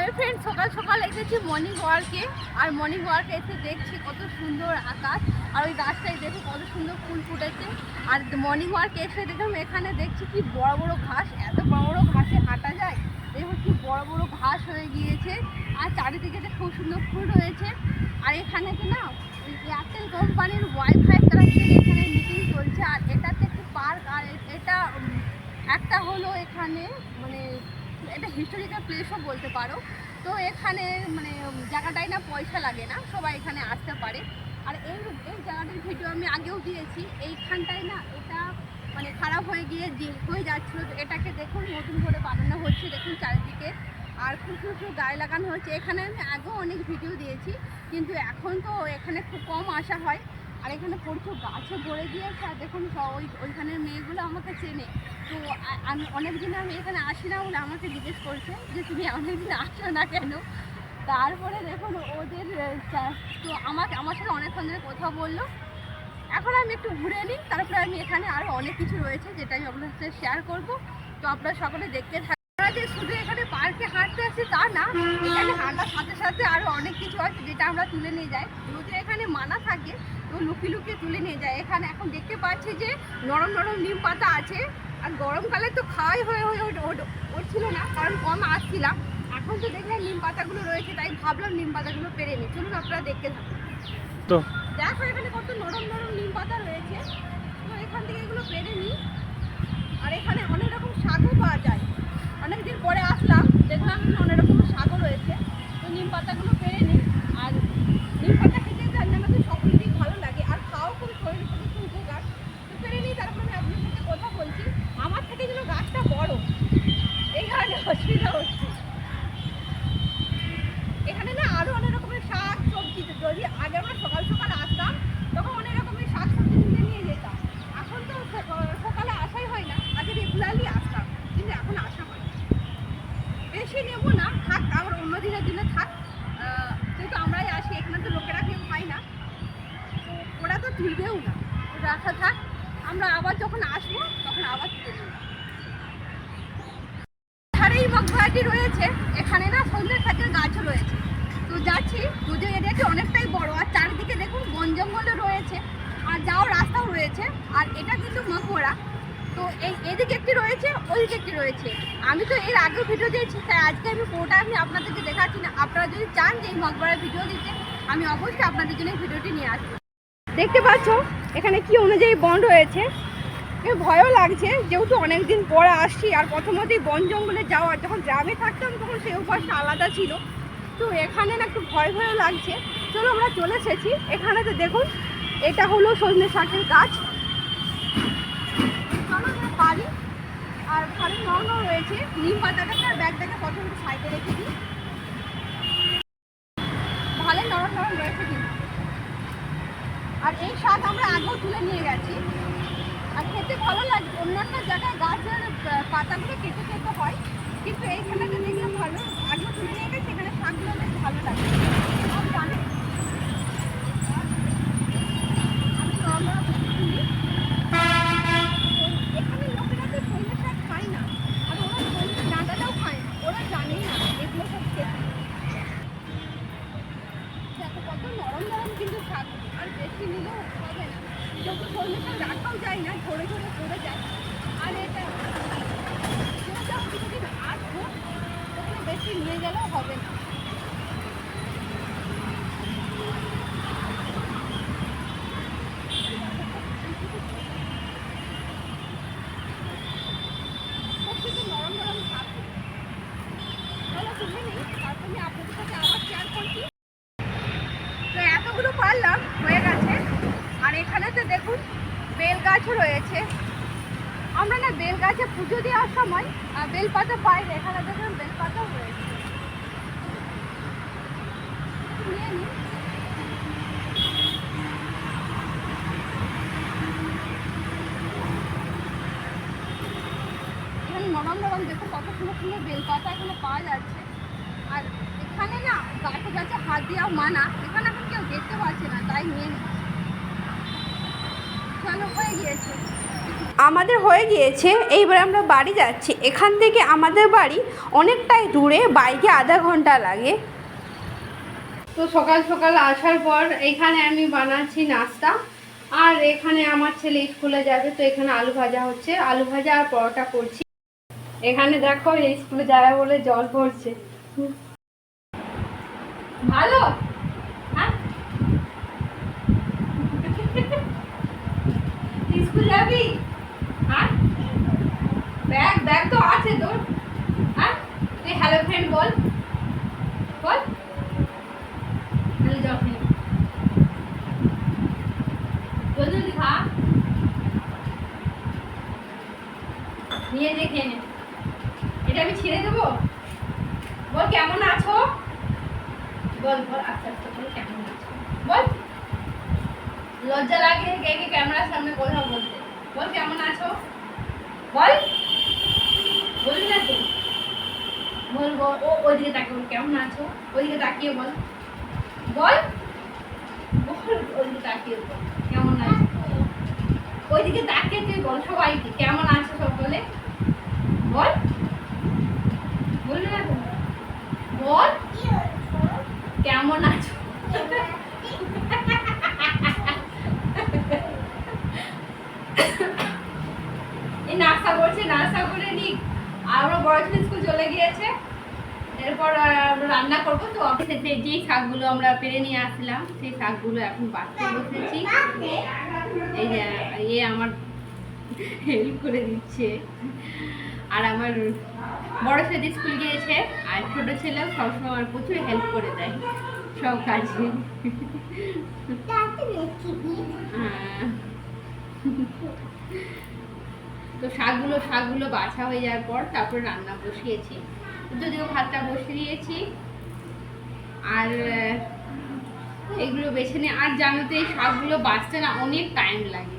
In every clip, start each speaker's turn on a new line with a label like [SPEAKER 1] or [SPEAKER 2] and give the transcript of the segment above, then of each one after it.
[SPEAKER 1] আমি ফ্রেন্ড সকাল সকাল এসেছি মর্নিং ওয়ার্কে আর মর্নিং ওয়ার্কে এসে দেখছি কত সুন্দর আকাশ। আর ওই গাছটাই দেখে কত সুন্দর ফুল ফুটেছে। আর মর্নিং ওয়ার্কে এসে দেখলাম, এখানে দেখছি কি বড় বড় ঘাস। এত বড় বড় ঘাসে হাঁটা যায়। দেখো কি বড় বড় ঘাস হয়ে গিয়েছে। আর চারিদিকে খুব সুন্দর ফুল রয়েছে আর এখানে কি না এয়ারটেল কোম্পানির ওয়াইফাই কানেকশন এখানে মিটিং চলছে। আর এটাতে একটি পার্ক আর এটা একটা হলো এখানে এটা হিস্টোরিক্যাল প্লেসও বলতে পারো। তো এখানে মানে জায়গাটায় না পয়সা লাগে না, সবাই এখানে আসতে পারে। আর এই এই জায়গাটার ভিডিও আমি আগেও দিয়েছি। এইখানটায় না এটা মানে খারাপ হয়ে গিয়ে যে- হয়ে যাচ্ছিল। তো এটাকে দেখুন, নতুন করে বানানো হচ্ছে, দেখুন চারিদিকে। আর খুব সুন্দর গায়ে লাগানো হচ্ছে। এখানে আমি আগেও অনেক ভিডিও দিয়েছি, কিন্তু এখন তো এখানে খুব কম আসা হয়। আর এখানে প্রচুর গাছে ভরে গিয়েছে, আর দেখুন ওই, ওইখানের মেয়েগুলো আমাকে চেনে। তো আমি অনেক দিন আমি এখানে আসি না বলে আমাকে জিজ্ঞেস করছে যে, তুমি অনেক দিন আসো না কেন? তারপরে দেখুন ওদের তো আমাকে আমার সাথে অনেকক্ষণ ধরে কথা বলল। এখন আমি একটু ঘুরে নিই, তারপরে আমি এখানে আরও অনেক কিছু রয়েছে যেটা আমি আপনার সাথে শেয়ার করব। তো আপনারা সকলে দেখতে যে শুধু এখানে পার্কে হাঁটতে আসি তা না এখানে হাঁটার সাথে সাথে আরও অনেক কিছু আছে যেটা আমরা তুলে নিয়ে যাই। যদি এখানে মানা থাকে তো লুকিয়ে লুকিয়ে তুলে নিয়ে যায় এখানে এখন দেখতে পাচ্ছি যে নরম নরম নিম পাতা আছে আর গরমকালে তো খাওয়াই হয়ে হয়ে ওঠ- ওঠ- উঠছিল না কারণ কম আসছিলাম। এখন তো দেখলাম নিম পাতাগুলো রয়েছে তাই ভাবলাম নিম পাতাগুলো পেরে নিই। চলুন আপনারা দেখতে থাকুন।
[SPEAKER 2] তো
[SPEAKER 1] দেখো এখানে কত নরম নরম নিম পাতা রয়েছে তো এখান থেকে এগুলো পেরে নিই আর এখানে অনেক রকম শাকও পাওয়া যায় অনেকদিন পরে আসলাম দেখলাম এখানে অনেক রকম শাকও রয়েছে তো নিম পাতাগুলো পেরে নিই আর নিম পাতা খেতে জানি আমাদের সকলেরই ভালো লাগে আর খাওয়াও খুব শরীর পক্ষে খুব উপকার তো পেরে নিই তারপরে আমি আপনার সাথে কথা বলছি আমার থেকে যেন গাছটা বড় এই কারণে অসুবিধা হচ্ছে এখানে না আরও অনেক রকমের শাক সবজি যদি আগে আমরা সকাল সকাল আসতাম তখন অনেক রকমের শাক সবজি তুলে নিয়ে যেতাম এখন তো সক- সকালে আসাই হয় না আগে রেগুলারলি আসতাম কিন্তু এখন আসা হয় না। বেশি নেব না থাক আবার অন্য দিনের দিনে থাক আহ, যেহেতু আমরাই আসি এখানে তো লোকেরা কেউ খায় না তো ওরা তো তুলবেও না। রাখা থাক, আমরা আবার যখন আসব, তখন আবার তুলে নেব। ধারেই মগবাটি রয়েছে, এখানে না সন্ধ্যের খাতের গাছও রয়েছে। তো যাচ্ছি পুজো এরিয়াটি অনেকটাই বড়, আর চারিদিকে দেখুন বন জঙ্গলও রয়েছে, আর যাওয়ার রাস্তাও রয়েছে, আর এটা কিন্তু মকবরা তো এই এদিকে একটি রয়েছে ওইদিকে একটি রয়েছে। আমি তো এর আগেও ভিডিও দিয়েছি, তাই আজকে আমি পুরোটা আমি আপনাদেরকে দেখাচ্ছি না। আপনারা যদি চান যে এই মকবরার ভিডিও দিতে, আমি অবশ্যই আপনাদের জন্য ভিডিওটি নিয়ে আসব। দেখতে পাচ্ছ? এখানে কি অনুযায়ী বন রয়েছে? ভয়ও লাগছে, যেহেতু অনেকদিন পরে আসছি, আর প্রথমতেই বন জঙ্গলে যাওয়া যখন গ্রামে থাকতাম, তখন সেই অভ্যাসটা আলাদা ছিল। তো এখানে না একটু ভয় ভয়ও লাগছে। চলো আমরা চলে এসেছি। এখানে তো দেখুন, এটা হলো সজনে শাকের গাছ। পারি আর ভালো নরম রয়েছে। নিম পাতাটাকে আর ব্যাগটাকে প্রথমে সাইডে রেখে দিই। ভালো নরম নরম রয়েছে শাক আমরা আগেও তুলে নিয়ে গেছি। আর খেতে ভালো লাগে, অন্যান্য জায়গায় গাছের পাতাগুলো কেটে খেতে হয়, কিন্তু এইখানে দেখলাম ভালো। আগেও তুলে নিয়ে গেছি, এখানে শাকগুলো বেশ ভালো লাগে সব জানে আমি তো আমরা তুলি। এখানে লোকেরা তো সজনে শাক খায় না আর ওরা সজনে ডাঁটাটাও খায় না ওরা জানেই না এগুলো সব খেতে দেখো কত নরম নরম কিন্তু শাক আর বেশি নিলেও হবে না যেহেতু সজনে শাক রাখাও যায় না ঝরে ঝরে পড়ে যায় আর এটা যেহেতু আমি কিছুদিন আসব ওখানে বেশি নিয়ে গেলেও হবে না খুব কিন্তু নরম নরম শাক চলো তুলে নিই তারপর আমি আপনাদের সাথে আবার শেয়ার করছি তো এতগুলো পারলাম হয়ে গেছে আর এখানে তো দেখুন বেল গাছও রয়েছে আমরা না বেল গাছে পুজো দেওয়ার সময় বেলপাতা পাই এখানে দেখুন বেলপাতাও রয়েছে। নরম নরম দেখুন কত সুন্দর সুন্দর বেলপাতা এখানে পাওয়া যাচ্ছে। আর এখানে না গাছে গাছে হাত দেওয়া মানা, এখানে এখন কেউ দেখতে পাচ্ছে না, তাই নিয়ে চলো হয়ে গিয়েছে। আমাদের হয়ে গিয়েছে, এইবার আমরা বাড়ি যাচ্ছি। এখান থেকে আমাদের বাড়ি অনেকটাই দূরে, বাইকে আধা ঘণ্টা লাগে। তো সকাল সকাল আসার পর এখানে আমি বানাচ্ছি নাস্তা। আর এখানে আমার ছেলে স্কুলে যাবে, তো এখানে আলু ভাজা হচ্ছে। আলু ভাজা আর পরোটা করছি। এখানে দেখো, এই স্কুলে যাবে বলে জল পড়ছে। ভালো? হ্যাঁ? স্কুল যাবি? ব্যাগ ব্যাগ তো আছে তোর। হ্যাঁ? তুই হ্যালো ফ্রেন্ড বল। বল। খা। নিয়ে খেয়ে নে। এটা আমি ছেড়ে দেবো? বল, কেমন আছো? বল বল, আস্তে আস্তে কেমন আছো? বল। লজ্জা লাগে, কে ক্যামেরার সামনে কথা বলতে। বল, কেমন আছো? বল। বলবি না তো? বল বল। ও ওইদিকে তাকিয়ে কেমন আছো? ওইদিকে তাকিয়ে বল। বল। বল, ওইদিকে তাকিয়ে বল, কেমন আছো? ওইদিকে তাকিয়ে তুই বল সবাইকে, কেমন আছো সকলে? বল। বলবি না তো? বল। কেমন আছো এই নাস্তা করছে নাস্তা করে নিক আর আমরা বড় ছেলে স্কুল চলে গিয়েছে আমরা রান্না করব। তো অফিসে যেই শাকগুলো আমরা পেরে নিয়ে আসলাম সেই শাকগুলো এখন বাড়তে বসেছি। এই যে, এ আমার হেল্প করে দিচ্ছে। আর আমার বড় ছেলে স্কুল গিয়েছে, আর ছোট ছেলেও সবসময় আমার প্রচুর হেল্প করে দেয় সব কাজে। হ্যাঁ। তো শাকগুলো শাকগুলো বাছা হয়ে যাওয়ার পর তারপর রান্না বসিয়েছি। যদিও ভাতটা বসে দিয়েছি। আর এগুলো বেছে নিয়ে আর জানো তো এই শাকগুলো বাঁচতে না অনেক টাইম লাগে।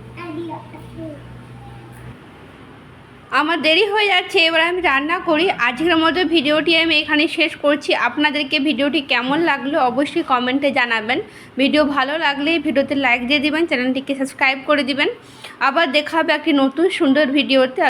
[SPEAKER 1] আমার দেরি হয়ে যাচ্ছে, এবার আমি রান্না করি। আজকের মতো ভিডিওটি আমি এখানে শেষ করছি। আপনাদেরকে ভিডিওটি কেমন লাগল অবশ্যই কমেন্টে জানাবেন। ভিডিও ভালো লাগলে ভিডিওতে লাইক দিয়ে দিবেন চ্যানেলটিকে সাবস্ক্রাইব করে দিবেন। আবার দেখা হবে একটি নতুন সুন্দর ভিডিওতে।